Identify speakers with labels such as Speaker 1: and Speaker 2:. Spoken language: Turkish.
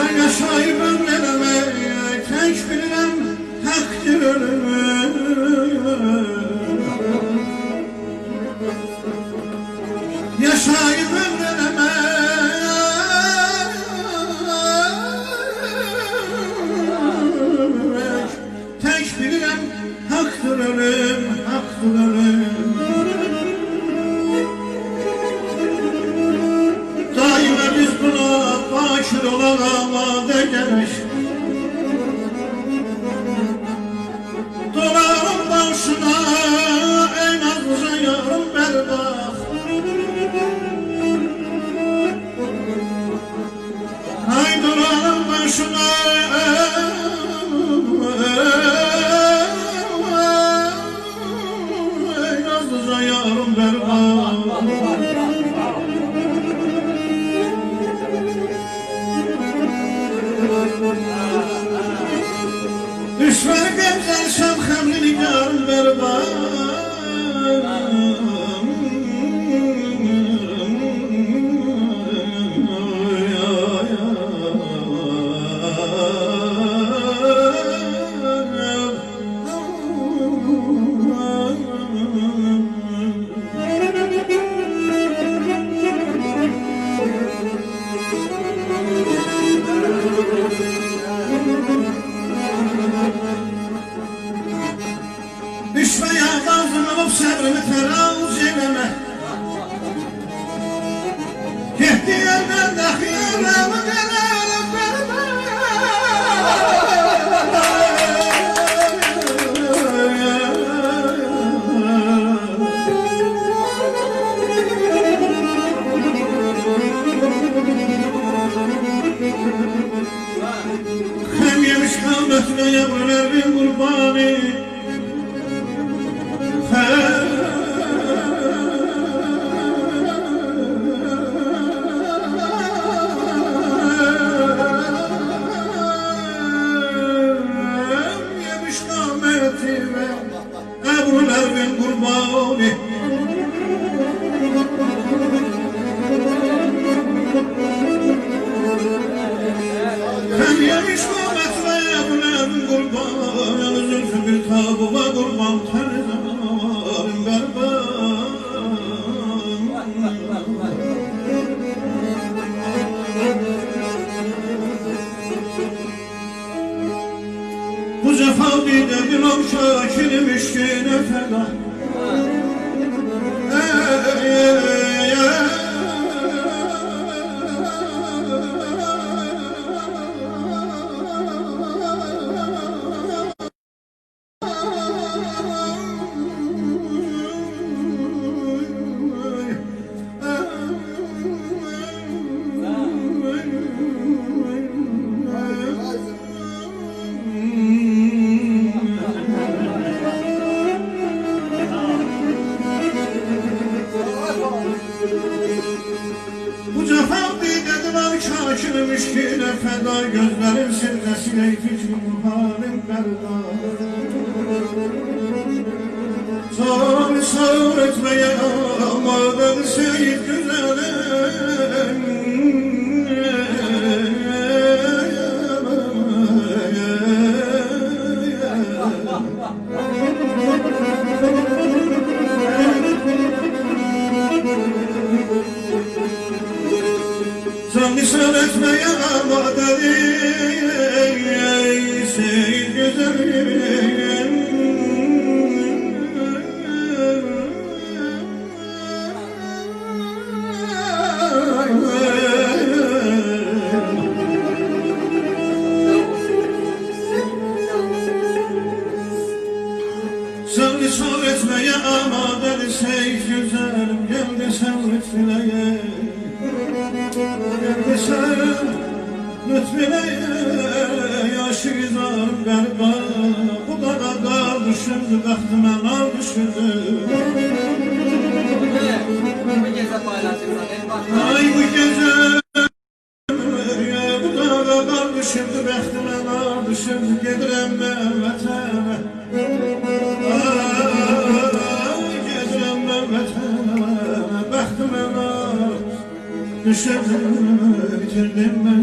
Speaker 1: Ay yaşayıp ömreleme Tek bilirəm haqqdır ölümü bakir olan amade gerek Dolarım başına en azıca yarım berbat. Hay dolarım başına en sabrımı teravuz eyleme Gitti yerden dahi yaramı gelelim Hem yemiş kalmetine yavruların kurbanı kametime Ebrulerin kurbanı Bu cefa bir de o şakirim işkine feda Ey, ey, ey. Şaşırım işkine feda Gözlerim sirnesine fikrim halim berda Sağır sağır etmeye amadan seyit güzelim misal etmeye lütfine yaşı zarım galiba. Bu da kadar düşündü bəxtimə nar düşürdü Ay bu gece bu da kadar düşündü bəxtimə nar düşürdü Gedirəm mən vətənə gedirəm mən vətənə Bəxtimə nar düşerim Bitirdim ben